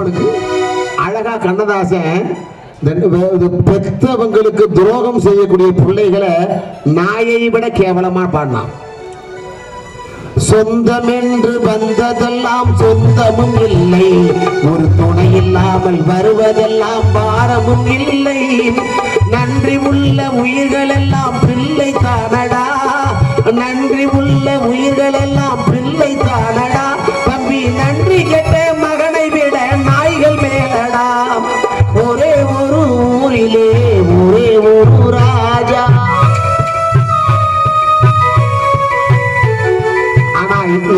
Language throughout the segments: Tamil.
அப்பனுக்கு அழகா கண்ணதாசன் பெத்தவங்களுக்கு துரோகம் செய்யக்கூடிய பிள்ளைகளை நாயை விட கேவலமா பாடினான். சொந்தம் என்று வந்ததெல்லாம் சொந்தமும் இல்லை. ஒரு துணை இல்லாமல் வருவதெல்லாம் பாரமும் இல்லை. நன்றி உள்ள உயிர்கள் எல்லாம்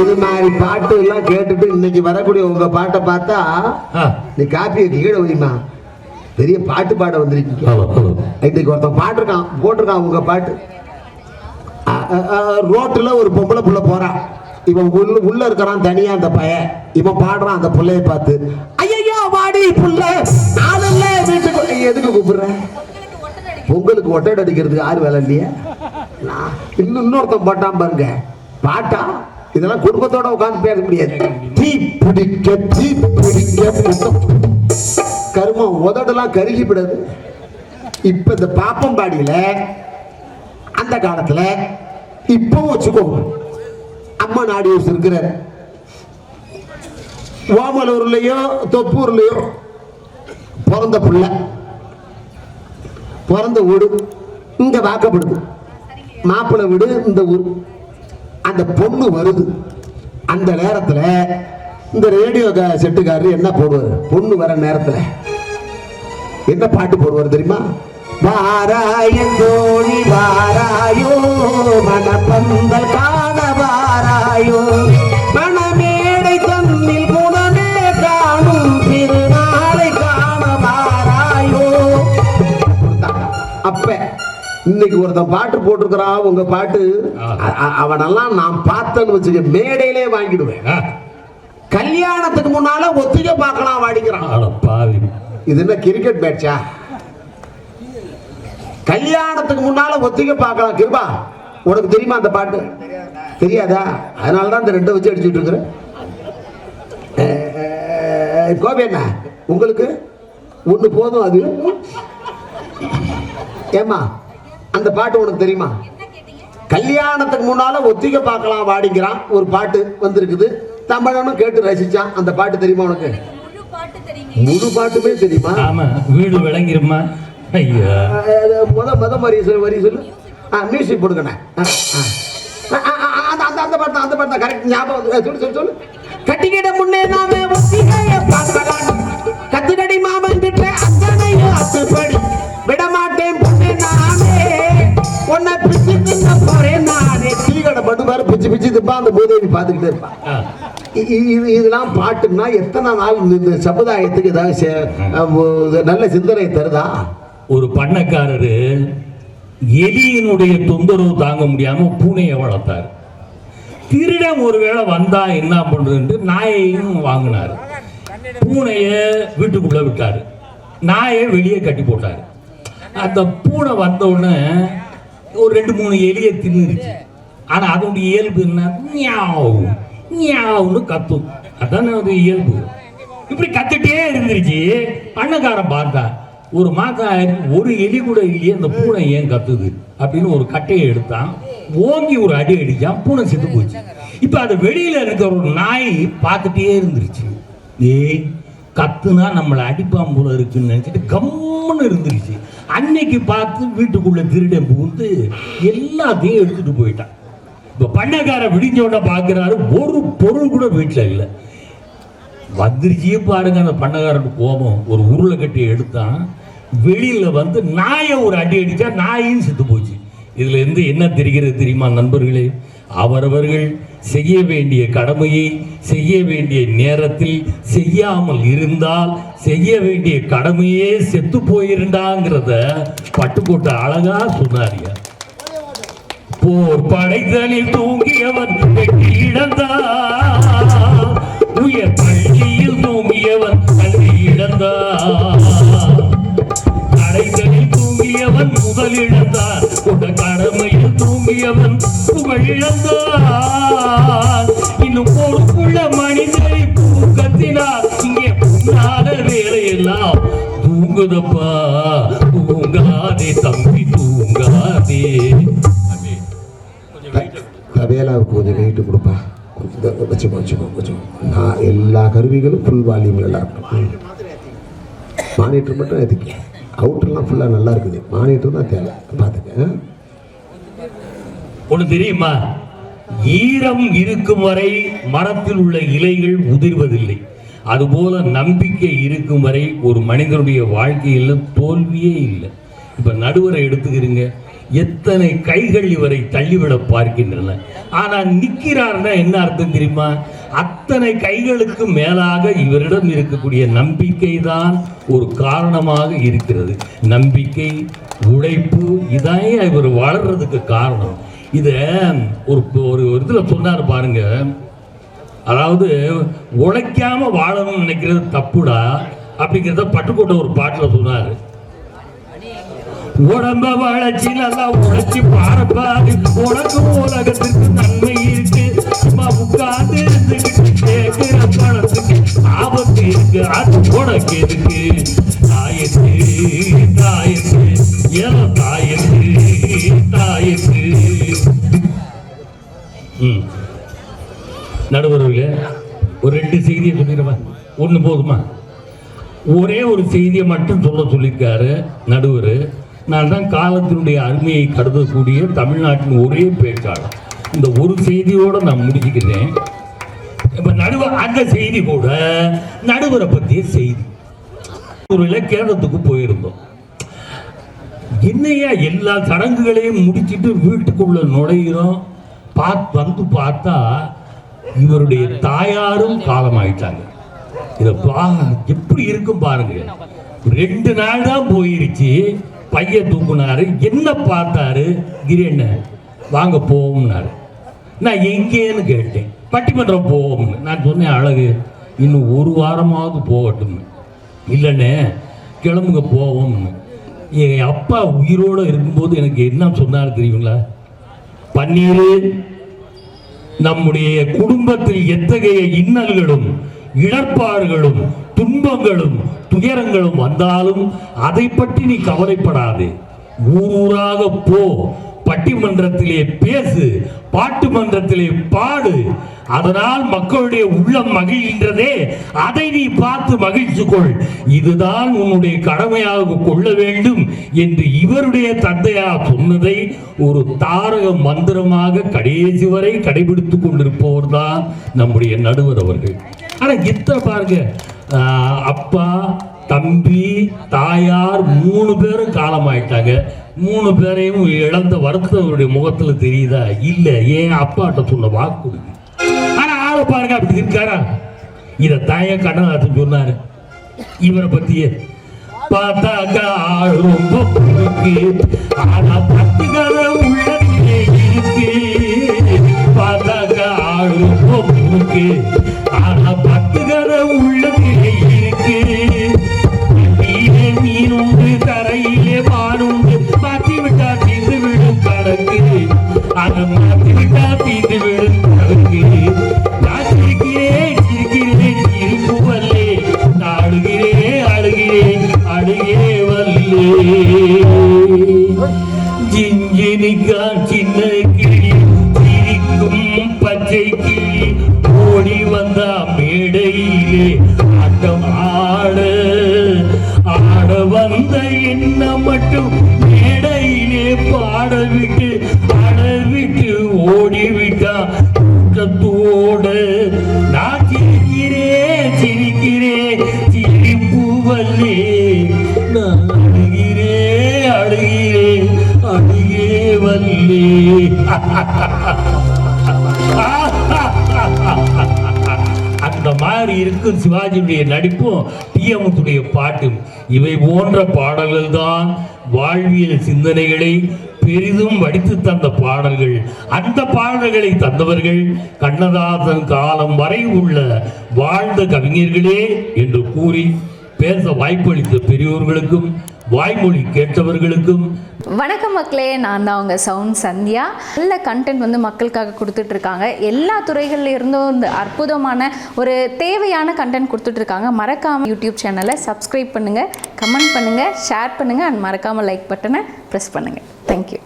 இது மாதிரி பாட்டு எல்லாம் கேட்டுட்டு இன்னைக்கு வரக்கூடிய உங்க பாட்டை பார்த்தா நீ காப்பியை கீழே வைமா பெரிய பாட்டு பாட வந்திருக்கீங்க. இன்னைக்கு ஒருத்தன் பாட்டிருக்கான் போட்டிருக்கான் உங்க பாட்டு. ரோட்டுல ஒரு பொம்பளை புள்ள போறான். இவன் உள்ள உள்ள இருக்கிறான் தனியா அந்த பையன். இவன் பாடுறான் அந்த புள்ளைய பார்த்து ஐயோ வாடி புள்ள நாளல்ல வீட்டுக்கு எதுக்கு கூப்பிடுற? பொங்கலுக்கு ஒட்டடை அடிக்கிறதுக்கு யாரு வேலை இல்லையா? நான் இன்னும் இன்னொருத்தன் போட்டான் பாருங்க. பாட்டா? இதெல்லாம் குடும்பத்தோட உட்காந்து பேச முடியாது. தீ பிடிக்க தீ பிடிக்க கருமம் உதடெல்லாம் கருகி விடாது இப்ப இந்த பாப்பம்பாடியில அந்த காலத்துல இப்போ வச்சுக்கோ அம்மா நாடியோஸ் இருக்கிறார். ஓமலூர்லயோ தொப்பூர்லயோ பிறந்த புள்ள பிறந்த வீடு இங்க வாக்கப்படுது. மாப்பிள்ளை வீடு இந்த ஊர். அந்த பொண்ணு வருது. அந்த நேரத்தில் இந்த ரேடியோ செட்டுக்காரர் என்ன போடுவார்? பொண்ணு வர நேரத்தில். என்ன பாட்டு போடுவார் தெரியுமா? வாராயன் தோழி வாராயோ மணப்பந்தல் காண வாராயோ. இன்னைக்கு ஒருத்தன் பாட்டு போட்டிருக்கிறான் உங்க பாட்டு அவனெல்லாம் நான் பார்த்தேன்னு வச்சுக்க மேடையிலே வாங்கிடுவேன். கல்யாணத்துக்கு முன்னால ஒத்திகை பார்க்கலாம் வாடிக்கிறான். இது என்ன கிரிக்கெட் மேட்சா கல்யாணத்துக்கு முன்னால ஒத்திகை பார்க்கலாம். கிருபா உனக்கு தெரியுமா அந்த பாட்டு? தெரியாதா? அதனால தான் இந்த ரெண்டை வச்சு அடிச்சுட்டு இருக்கிறேன் கோபி என்ன உங்களுக்கு? ஒண்ணு போதும் அது. ஏமா அந்த பாட்டு உனக்கு தெரியுமா? கல்யாணத்துக்கு முன்னால ஒத்திகை பார்க்கலாம் வாடிங்கிறான். ஒரு பாட்டு வந்திருக்குது. தமிழனும் கேட்டு ரசிச்சான். அந்த பாட்டு தெரியுமா உனக்கு? முழு பாட்டு தெரியுங்க முழு பாட்டுமே தெரியுமா? ஆமா. வீடு விளங்கிருமா ஐயா. முத முத வரி சொல்லு வரி சொல்லு. ஆ மியூசிக் போடுங்கண்ணே. ஆ, ஆ. ஆ, ஆ, ஆ, அந்த அந்த அந்த பாட்டு அந்த பாட்டு கரெக்ட் ஞாபகம் சொல்லு சொல்லு சொல்லு. கட்டிக்கிட முன்னே நாமே ஒத்திகைய பார்க்கலாம் பட்டு பாரு பிச்சு பிச்சு திப்பா அந்த பூதேவி பார்த்துக்கிட்டே இருப்பான் இதெல்லாம் பாட்டுன்னா எத்தனை நாள் இந்த- சமுதாயத்துக்கு ஏதாவது நல்ல சிந்தனை தருதா? ஒரு பண்ணக்காரரு எலியினுடைய தொந்தரவு தாங்க முடியாம பூனையை வளர்த்தாரு. திருடன் ஒருவேளை வந்தா என்ன பண்றதுன்ட்டு நாயையும் வாங்கினாரு. பூனைய வீட்டுக்குள்ள விட்டாரு. நாயை வெளியே கட்டி போட்டாரு. அந்த பூனை வந்த உடனே ஒரு ரெண்டு மூணு எலியை தின்னுருச்சு. ஆனா அதனுடைய இயல்பு என்ன? மியாவ் மியாவ்னு கத்தும் அதான் அது இயல்பு. இப்படி கத்திட்டே இருந்துருச்சு. அன்னக்காரன் பார்த்தா ஒரு மாதம் ஒரு எலி கூட இல்லையே அந்த பூனை ஏன் கத்துது? அப்படின்னு ஒரு கட்டையை எடுத்தான். ஓங்கி ஒரு அடி அடிச்சான். பூனை செத்து போச்சு. இப்போ அது வெளியில் இருக்கிற ஒரு நாய் பார்த்துட்டே இருந்துருச்சு. ஏய் கத்துனா நம்மளை அடிப்பான் போல இருக்குன்னு நினச்சிட்டு கம்முன்னு இருந்துருச்சு. அன்னைக்கு பார்த்து வீட்டுக்குள்ளே திருடன் புகுந்து எல்லாத்தையும் எடுத்துட்டு போயிட்டான். இப்போ பண்ணக்கார விடிஞ்ச உடனே பார்க்குறாரு ஒரு பொருள் கூட வீட்டில் இல்லை. வந்துருச்சே பாருங்க அந்த பண்ணக்காரன் கோபம். ஒரு உருளை கட்டி எடுத்தான் வெளியில் வந்து நாயை ஒரு அடி அடித்தா நாயும் செத்து போச்சு. இதில் இருந்து என்ன தெரிகிறது தெரியுமா நண்பர்களே? அவரவர்கள் செய்ய வேண்டிய கடமையை செய்ய வேண்டிய நேரத்தில் செய்யாமல் இருந்தால் செய்ய வேண்டிய கடமையே செத்து போயிருந்தாங்கிறத பட்டுக்கோட்டை அழகா சொன்னாரியா போர் படைத்தலில் தூங்கியவன் வெட்டி இழந்தான். உயர் பள்ளியில் தூங்கியவன் கல்வி இழந்தான். கடைகளில் தூங்கியவன் முதல் இழந்தார் உட கடமையில் தூங்கியவன் புகழ் இழந்தான். இன்னும் பொறுப்புள்ள மனிதரை தூக்கத்தினார் இங்கே தூங்காத வேலையெல்லாம் தூங்குதப்பா. தூங்காதே தம்பி. ஆ கொஞ்சம் வெயிட்டு கொடுப்பா. கொஞ்சம் வச்சுக்கோ வச்சுக்கோ கொஞ்சம் நான் எல்லா கருவிகளும் ஃபுல் வால்யூம் நல்லா இருக்கும் மானிட்டர் மட்டும் எதுக்கு? அவுட்டர்லாம் ஃபுல்லாக நல்லா இருக்குது. மானிட்டர் தான் தேவை. பார்த்துக்க ஒன்று தெரியுமா? ஈரம் இருக்கும் வரை மரத்தில் உள்ள இலைகள் உதிர்வதில்லை. அதுபோல நம்பிக்கை இருக்கும் வரை ஒரு மனிதனுடைய வாழ்க்கையில் தோல்வியே இல்லை. இப்போ நடுவரை எடுத்துக்கிறீங்க. எத்தனை கைகள் இவரை தள்ளிவிட பார்க்கின்றன. ஆனால் நிற்கிறார்னா என்ன அர்த்தம் தெரியுமா? அத்தனை கைகளுக்கு மேலாக இவரிடம் இருக்கக்கூடிய நம்பிக்கை தான் ஒரு காரணமாக இருக்கிறது. நம்பிக்கை உழைப்பு இதான் இவர் வளர்றதுக்கு காரணம். இதை ஒரு ஒரு இதில் சொன்னார் பாருங்க. அதாவது உழைக்காம வாழணும்னு நினைக்கிறது தப்புடா அப்படிங்கிறத பட்டுக்கோட்டை ஒரு பாட்டில் சொன்னார். உடம்ப வளர்ச்சி நல்லா உழைச்சி பாரப்பாரு. உனக்கும் உலகத்திற்கு நன்மை இருக்கு. சும்மா உட்கார்ந்து இருந்துகிட்டு கேட்கிற பணத்துக்கு ஆபத்து இருக்கு. அது உனக்கு இருக்கு தாயத்து தாயத்து ஏதோ தாயத்து தாயத்து? நடுவர்களே ஒரு ரெண்டு செய்தியை சொல்லிடுவா ஒன்று போதுமா ஒரே ஒரு செய்தியை மட்டும் சொல்ல சொல்லியிருக்காரு நடுவர். நான் தான் காலத்தினுடைய அருமையை கருதக்கூடிய தமிழ்நாட்டின் ஒரே பேச்சாளர். இந்த ஒரு செய்தியோட நான் முடிச்சுக்கிறேன் இப்போ நடுவர் அந்த செய்தி கூட நடுவரை பற்றிய செய்தி. ஒரு கேரளத்துக்கு போயிருந்தோம். என்னையா எல்லா சடங்குகளையும் முடிச்சுட்டு வீட்டுக்குள்ள நுழையிறோம்? பார்த்து வந்து பார்த்தா இவருடைய தாயாரும் காலமாயிட்டாங்க. இதை பா எப்படி இருக்கும் பாருங்க. ரெண்டு நாள் தான் போயிருச்சு. பையன் தூக்குனாரு என்ன பார்த்தாரு? கிரீண்ண வாங்க போவோம்னாரு. நான் எங்கேன்னு கேட்டேன். பட்டிமன்றம் போவோம்னு. நான் சொன்னேன் அழகு இன்னும் ஒரு வாரமாவது போகட்டும் இல்லைண்ணே கிளம்புங்க போவோம்னு. என் அப்பா உயிரோடு இருக்கும்போது எனக்கு என்ன சொன்னார் தெரியுங்களா? பன்னீர் நம்முடைய குடும்பத்தில் எத்தகைய இன்னல்களும் இழப்பாறுகளும் துன்பங்களும் துயரங்களும் வந்தாலும் அதை பற்றி நீ கவலைப்படாதே. ஊர் ஊராக போ. பட்டிமன்றத்திலே பேசு. பாட்டு மன்றத்திலே பாடு. அதனால் மக்களுடைய உள்ளம் மகிழ்கின்றதே. அதை நீ பார்த்து மகிழ்ச்சி கொள் இதுதான் உன்னுடைய கடமையாக கொள்ள வேண்டும் என்று இவருடைய தந்தையார் சொன்னதை ஒரு தாரக மந்திரமாக கடைசி வரை கடைபிடித்துக் கொண்டிருப்பவர் தான் நம்முடைய நடுவர் அவர்கள். ஆனா இத்தனை பாருங்க அப்பா தம்பி தாயார் மூணு பேரும் காலமாயிட்டாங்க. மூணு பேரையும் இழந்த வருத்தவருடைய முகத்துல தெரியுதா? இல்ல ஏன் அப்பாட்ட சொன்ன வாக்கு? ஆனா ஆளை பாருங்க அப்படி இருக்காரா? இத தாய கண்ணதாசன் சொன்னாரு. இவரை பத்தியே. பார்த்தாக்கா ஆள் ரொம்ப இருக்கு ஆனா பத்து கதை உள்ளத்திலே இருக்கு. பார்த்தாக்கா ஆள் ரொம்ப இருக்கு ஆனா ஜிஞ்சினிக்கா சின்ன இருக்கும் சிவாஜியுடைய நடிப்பும் டிஎம்முடைய பாட்டும். இவை போன்ற பாடல்கள் தான் வாழ்வியல் சிந்தனைகளை பெரிதும் வடித்து தந்த பாடல்கள். அந்த பாடல்களை தந்தவர்கள் கண்ணதாசன் காலம் வரை உள்ள வாழ்ந்த கவிஞர்களே என்று கூறி பேச வாய்ப்பளித்த பெரியோர்களுக்கும் வாய்மொழி கேட்டவர்களுக்கும். வணக்கம் மக்களே நான் தான் அவங்க சவுண்ட் சந்தியா. நல்ல கண்டென்ட் வந்து மக்களுக்காக கொடுத்துட்டு இருக்காங்க எல்லா துறைகள்ல இருந்தும் இந்த அற்புதமான ஒரு தேவையான கண்டென்ட் கொடுத்துட்டு இருக்காங்க மறக்காம யூடியூப் சேனலை சப்ஸ்கிரைப் பண்ணுங்க கமெண்ட் பண்ணுங்க ஷேர் பண்ணுங்க அண்ட் மறக்காம லைக் பட்டனை ப்ரெஸ் பண்ணுங்க. தேங்க்யூ